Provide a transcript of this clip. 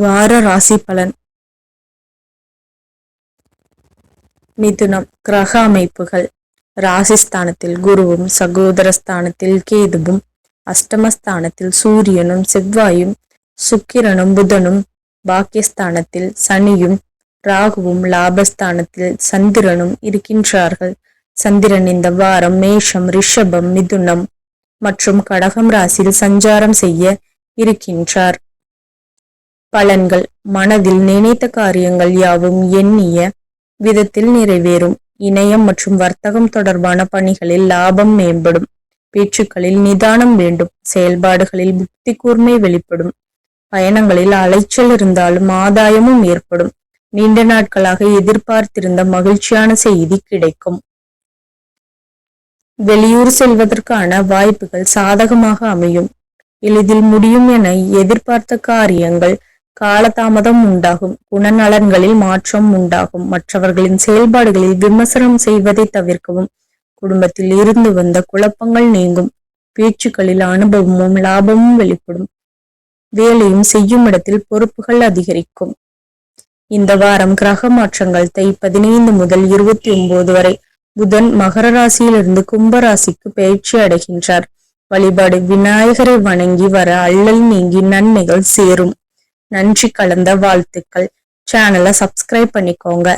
வார ராசி பலன் மிதுனம் கிரக அமைப்புகள். ராசிஸ்தானத்தில் குருவும் சகோதரஸ்தானத்தில் கேதுவும் அஷ்டமஸ்தானத்தில் சூரியனும் செவ்வாயும் சுக்கிரனும் புதனும் பாக்கியஸ்தானத்தில் சனியும் ராகுவும் லாபஸ்தானத்தில் சந்திரனும் இருக்கின்றார்கள். சந்திரன் இந்த வாரம் மேஷம் ரிஷபம் மிதுனம் மற்றும் கடகம் ராசியில் சஞ்சாரம் செய்ய இருக்கின்றார். பலன்கள். மனதில் நினைத்த காரியங்கள் யாவும் எண்ணிய விதத்தில் நிறைவேறும். இணையம் மற்றும் வர்த்தகம் தொடர்பான பணிகளில் லாபம் மேம்படும். பேச்சுக்களில் நிதானம் வேண்டும். செயல்பாடுகளில் புத்தி கூர்மை வெளிப்படும். பயணங்களில் அலைச்சல் இருந்தாலும் ஆதாயமும் ஏற்படும். நீண்ட நாட்களாக எதிர்பார்த்திருந்த மகிழ்ச்சியான செய்தி கிடைக்கும். வெளியூர் செல்வதற்கான வாய்ப்புகள் சாதகமாக அமையும். எளிதில் முடியும் என எதிர்பார்த்த காரியங்கள் காலதாமதம் உண்டாகும். குணநலன்களில் மாற்றம் உண்டாகும். மற்றவர்களின் செயல்பாடுகளில் விமர்சனம் செய்வதை தவிர்க்கவும். குடும்பத்தில் இருந்து வந்த குழப்பங்கள் நீங்கும். பேச்சுக்களில் அனுபவமும் லாபமும் வெளிப்படும். வேலையும் செய்யும் இடத்தில் பொறுப்புகள் அதிகரிக்கும். இந்த வாரம் கிரக மாற்றங்கள் தை பதினைந்து முதல் இருபத்தி ஒன்பது வரை புதன் மகர ராசியிலிருந்து கும்ப ராசிக்கு பயிற்சி அடைகின்றார். வழிபாடு விநாயகரை வணங்கி வர அல்லல் நீங்கி நன்மைகள் சேரும். நன்றி கலந்த வாழ்த்துக்கள். சேனலை சப்ஸ்கிரைப் பண்ணிக்கோங்க.